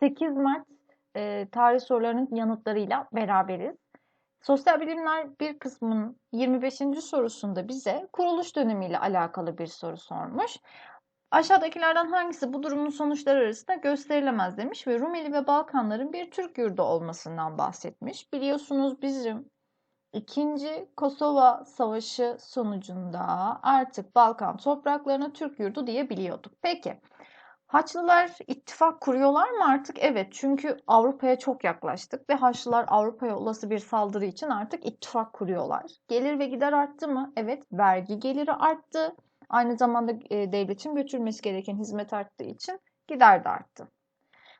8 Mart e, tarih sorularının yanıtlarıyla beraberiz. Sosyal bilimler bir kısmının 25. sorusunda bize kuruluş dönemiyle alakalı bir soru sormuş. Aşağıdakilerden hangisi bu durumun sonuçları arasında gösterilemez demiş ve Rumeli ve Balkanların bir Türk yurdu olmasından bahsetmiş. Biliyorsunuz bizim İkinci Kosova Savaşı sonucunda artık Balkan topraklarına Türk yurdu diyebiliyorduk. Peki Haçlılar ittifak kuruyorlar mı artık? Evet çünkü Avrupa'ya çok yaklaştık ve Haçlılar Avrupa'ya olası bir saldırı için artık ittifak kuruyorlar. Gelir ve gider arttı mı? Evet vergi geliri arttı. Aynı zamanda e, devletin götürmesi gereken hizmet arttığı için gider de arttı.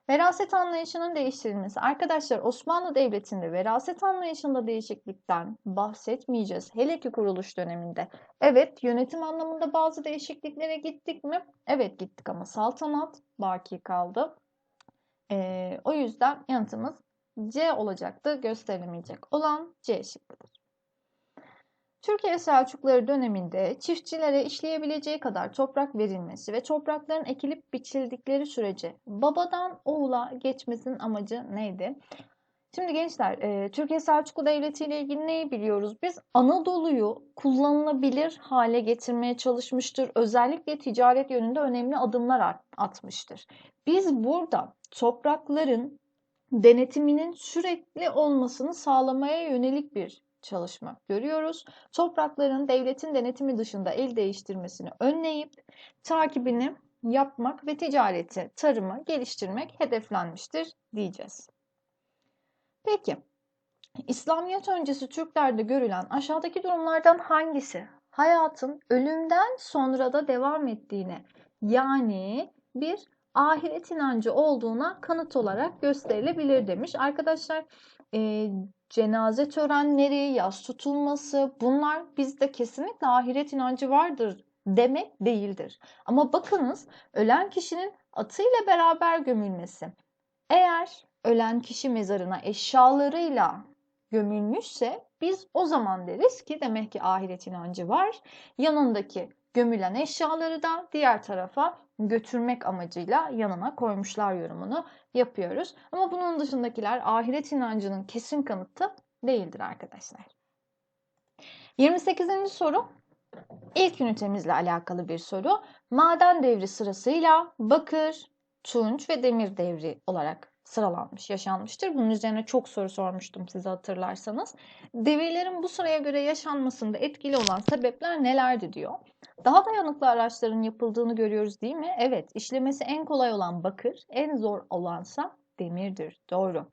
Veraset anlayışının değiştirilmesi. Arkadaşlar Osmanlı Devleti'nde veraset anlayışında değişiklikten bahsetmeyeceğiz. Hele ki kuruluş döneminde. Evet yönetim anlamında bazı değişikliklere gittik mi? Evet gittik ama saltanat baki kaldı. Ee, o yüzden yanıtımız C olacaktı. Gösterilemeyecek olan C şıkkıdır. Türkiye Selçukluları döneminde çiftçilere işleyebileceği kadar toprak verilmesi ve toprakların ekilip biçildikleri sürece babadan oğula geçmesinin amacı neydi? Şimdi gençler, e, Türkiye Selçuklu Devleti ile ilgili neyi biliyoruz? Biz Anadolu'yu kullanılabilir hale getirmeye çalışmıştır. Özellikle ticaret yönünde önemli adımlar atmıştır. Biz burada toprakların denetiminin sürekli olmasını sağlamaya yönelik bir çalışma görüyoruz. Toprakların devletin denetimi dışında el değiştirmesini önleyip takibini yapmak ve ticareti, tarımı geliştirmek hedeflenmiştir diyeceğiz. Peki, İslamiyet öncesi Türklerde görülen aşağıdaki durumlardan hangisi hayatın ölümden sonra da devam ettiğine yani bir ahiret inancı olduğuna kanıt olarak gösterilebilir demiş. Arkadaşlar cenaze törenleri, yas tutulması bunlar bizde kesinlikle ahiret inancı vardır demek değildir. Ama bakınız ölen kişinin atıyla beraber gömülmesi. Eğer ölen kişi mezarına eşyalarıyla gömülmüşse biz o zaman deriz ki demek ki ahiret inancı var. Yanındaki gömülen eşyaları da diğer tarafa götürmek amacıyla yanına koymuşlar yorumunu yapıyoruz. Ama bunun dışındakiler ahiret inancının kesin kanıtı değildir arkadaşlar. 28. soru ilk ünitemizle alakalı bir soru. Maden devri sırasıyla bakır, tunç ve demir devri olarak sıralanmış, yaşanmıştır. Bunun üzerine çok soru sormuştum size hatırlarsanız. Devirlerin bu sıraya göre yaşanmasında etkili olan sebepler nelerdi diyor. Daha dayanıklı araçların yapıldığını görüyoruz değil mi? Evet, işlemesi en kolay olan bakır, en zor olansa demirdir. Doğru.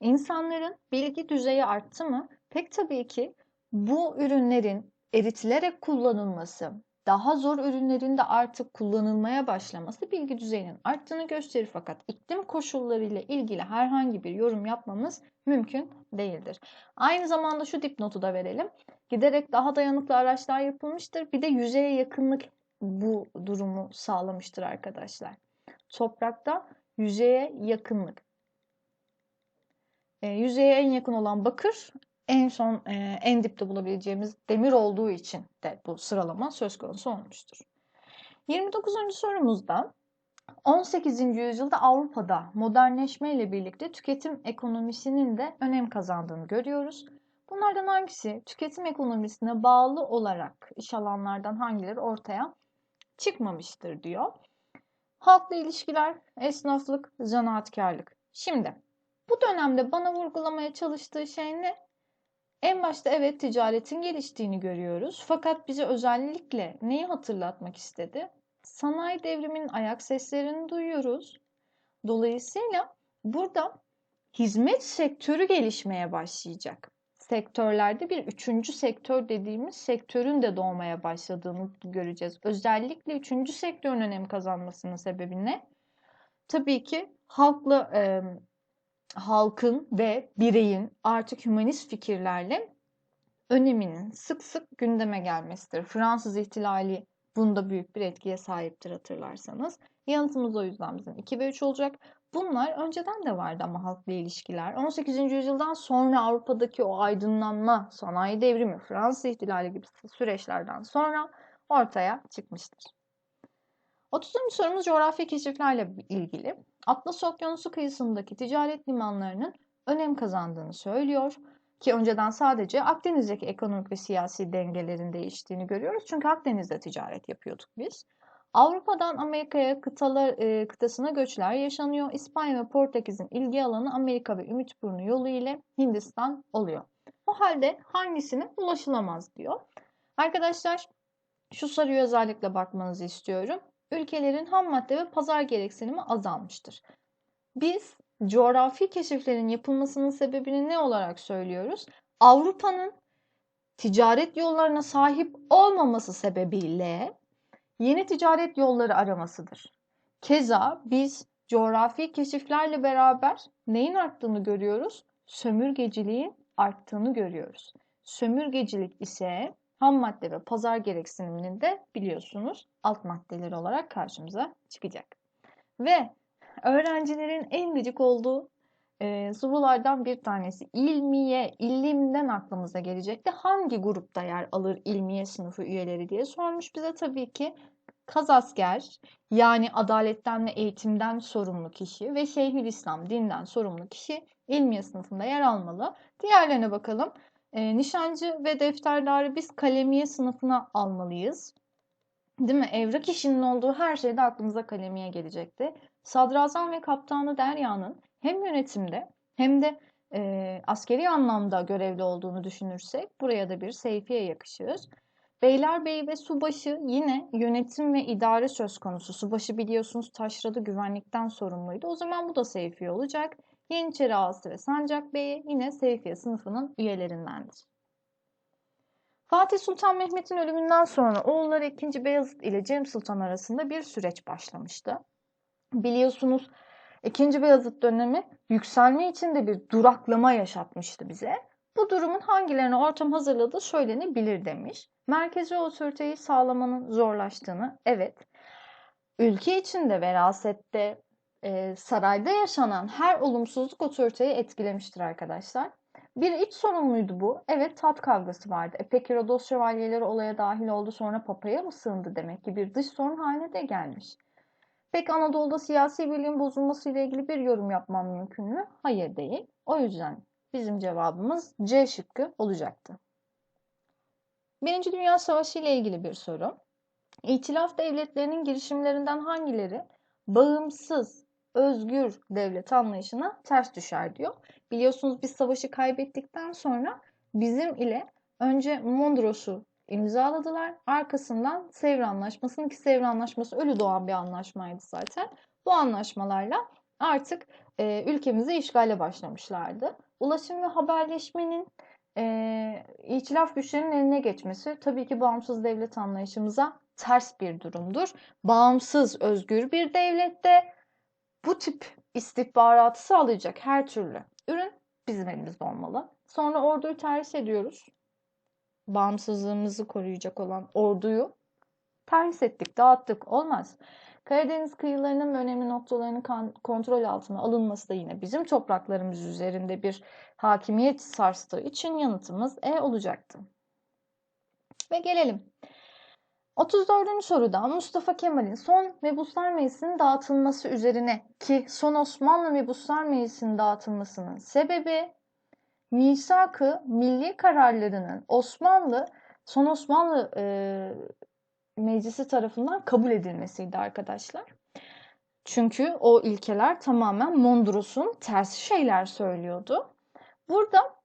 İnsanların bilgi düzeyi arttı mı? Pek tabii ki bu ürünlerin eritilerek kullanılması, daha zor ürünlerin de artık kullanılmaya başlaması bilgi düzeyinin arttığını gösterir fakat iklim koşullarıyla ilgili herhangi bir yorum yapmamız mümkün değildir. Aynı zamanda şu dipnotu da verelim. Giderek daha dayanıklı araçlar yapılmıştır. Bir de yüzeye yakınlık bu durumu sağlamıştır arkadaşlar. Toprakta yüzeye yakınlık. E, yüzeye en yakın olan bakır en son e, en dipte bulabileceğimiz demir olduğu için de bu sıralama söz konusu olmuştur. 29. sorumuzda 18. yüzyılda Avrupa'da modernleşme ile birlikte tüketim ekonomisinin de önem kazandığını görüyoruz. Bunlardan hangisi tüketim ekonomisine bağlı olarak iş alanlardan hangileri ortaya çıkmamıştır diyor. Halkla ilişkiler, esnaflık, zanaatkarlık. Şimdi bu dönemde bana vurgulamaya çalıştığı şey ne? En başta evet ticaretin geliştiğini görüyoruz. Fakat bize özellikle neyi hatırlatmak istedi? Sanayi devriminin ayak seslerini duyuyoruz. Dolayısıyla burada hizmet sektörü gelişmeye başlayacak. Sektörlerde bir üçüncü sektör dediğimiz sektörün de doğmaya başladığını göreceğiz. Özellikle üçüncü sektörün önem kazanmasının sebebi ne? Tabii ki halkla e, halkın ve bireyin artık hümanist fikirlerle öneminin sık sık gündeme gelmesidir. Fransız ihtilali bunda büyük bir etkiye sahiptir hatırlarsanız. Yanıtımız o yüzden bizim 2 ve 3 olacak. Bunlar önceden de vardı ama halkla ilişkiler. 18. yüzyıldan sonra Avrupa'daki o aydınlanma, sanayi devrimi, Fransız ihtilali gibi süreçlerden sonra ortaya çıkmıştır. 30. sorumuz coğrafi keşiflerle ilgili. Atlas Okyanusu kıyısındaki ticaret limanlarının önem kazandığını söylüyor. Ki önceden sadece Akdeniz'deki ekonomik ve siyasi dengelerin değiştiğini görüyoruz. Çünkü Akdeniz'de ticaret yapıyorduk biz. Avrupa'dan Amerika'ya kıtalar, e, kıtasına göçler yaşanıyor. İspanya ve Portekiz'in ilgi alanı Amerika ve Ümitburnu yolu ile Hindistan oluyor. O halde hangisine ulaşılamaz diyor. Arkadaşlar şu soruya özellikle bakmanızı istiyorum. Ülkelerin ham madde ve pazar gereksinimi azalmıştır. Biz coğrafi keşiflerin yapılmasının sebebini ne olarak söylüyoruz? Avrupa'nın ticaret yollarına sahip olmaması sebebiyle yeni ticaret yolları aramasıdır. Keza biz coğrafi keşiflerle beraber neyin arttığını görüyoruz? Sömürgeciliğin arttığını görüyoruz. Sömürgecilik ise ham madde ve pazar gereksiniminin de biliyorsunuz alt maddeleri olarak karşımıza çıkacak. Ve öğrencilerin en gıcık olduğu e, sorulardan bir tanesi ilmiye, ilimden aklımıza gelecekti. Hangi grupta yer alır ilmiye sınıfı üyeleri diye sormuş bize tabii ki kazasker yani adaletten ve eğitimden sorumlu kişi ve Şeyhülislam dinden sorumlu kişi ilmiye sınıfında yer almalı. Diğerlerine bakalım. E, nişancı ve defterdarı biz kalemiye sınıfına almalıyız. Değil mi? Evrak işinin olduğu her şeyde aklımıza kalemiye gelecekti. Sadrazam ve kaptanı Derya'nın hem yönetimde hem de e, askeri anlamda görevli olduğunu düşünürsek buraya da bir Seyfi'ye yakışır. Beylerbeyi ve Subaşı yine yönetim ve idare söz konusu. Subaşı biliyorsunuz taşrada güvenlikten sorumluydu. O zaman bu da Seyfi olacak. Yeniçeri Ağası ve Sancak Bey'i yine Seyfiye sınıfının üyelerindendir. Fatih Sultan Mehmet'in ölümünden sonra oğulları 2. Beyazıt ile Cem Sultan arasında bir süreç başlamıştı. Biliyorsunuz 2. Beyazıt dönemi yükselme içinde bir duraklama yaşatmıştı bize. Bu durumun hangilerine ortam hazırladığı söylenebilir demiş. Merkezi otoriteyi sağlamanın zorlaştığını, evet. Ülke içinde verasette, e, sarayda yaşanan her olumsuzluk otoriteyi etkilemiştir arkadaşlar. Bir iç sorun muydu bu? Evet tat kavgası vardı. E peki Rodos şövalyeleri olaya dahil oldu sonra papaya mı sığındı demek ki bir dış sorun haline de gelmiş. Peki Anadolu'da siyasi birliğin bozulması ile ilgili bir yorum yapmam mümkün mü? Hayır değil. O yüzden bizim cevabımız C şıkkı olacaktı. Birinci Dünya Savaşı ile ilgili bir soru. İtilaf devletlerinin girişimlerinden hangileri bağımsız, özgür devlet anlayışına ters düşer diyor. Biliyorsunuz biz savaşı kaybettikten sonra bizim ile önce Mondros'u imzaladılar. Arkasından Sevr Anlaşması'nın ki Sevr Anlaşması ölü doğan bir anlaşmaydı zaten. Bu anlaşmalarla artık e, ülkemize işgale başlamışlardı. Ulaşım ve haberleşmenin e, itilaf güçlerinin eline geçmesi tabii ki bağımsız devlet anlayışımıza ters bir durumdur. Bağımsız, özgür bir devlette bu tip istihbaratı sağlayacak her türlü ürün bizim elimizde olmalı. Sonra orduyu terhis ediyoruz. Bağımsızlığımızı koruyacak olan orduyu terhis ettik, dağıttık. Olmaz. Karadeniz kıyılarının önemli noktalarının kontrol altına alınması da yine bizim topraklarımız üzerinde bir hakimiyet sarstığı için yanıtımız E olacaktı. Ve gelelim 34. soruda Mustafa Kemal'in son mebuslar meclisinin dağıtılması üzerine ki son Osmanlı mebuslar meclisinin dağıtılmasının sebebi misak-ı milli kararlarının Osmanlı son Osmanlı e, meclisi tarafından kabul edilmesiydi arkadaşlar. Çünkü o ilkeler tamamen Mondros'un tersi şeyler söylüyordu. Burada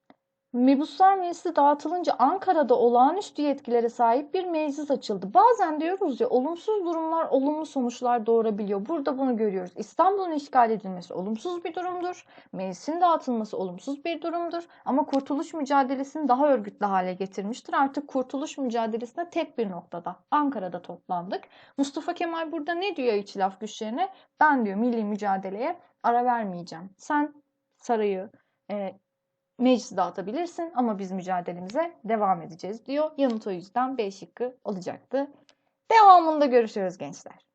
Mebuslar Meclisi dağıtılınca Ankara'da olağanüstü yetkilere sahip bir meclis açıldı. Bazen diyoruz ya olumsuz durumlar olumlu sonuçlar doğurabiliyor. Burada bunu görüyoruz. İstanbul'un işgal edilmesi olumsuz bir durumdur. Meclisin dağıtılması olumsuz bir durumdur. Ama kurtuluş mücadelesini daha örgütlü hale getirmiştir. Artık kurtuluş mücadelesine tek bir noktada Ankara'da toplandık. Mustafa Kemal burada ne diyor içilaf güçlerine? Ben diyor milli mücadeleye ara vermeyeceğim. Sen sarayı, e, meclis dağıtabilirsin ama biz mücadelemize devam edeceğiz diyor. Yanıt o yüzden B şıkkı olacaktı. Devamında görüşürüz gençler.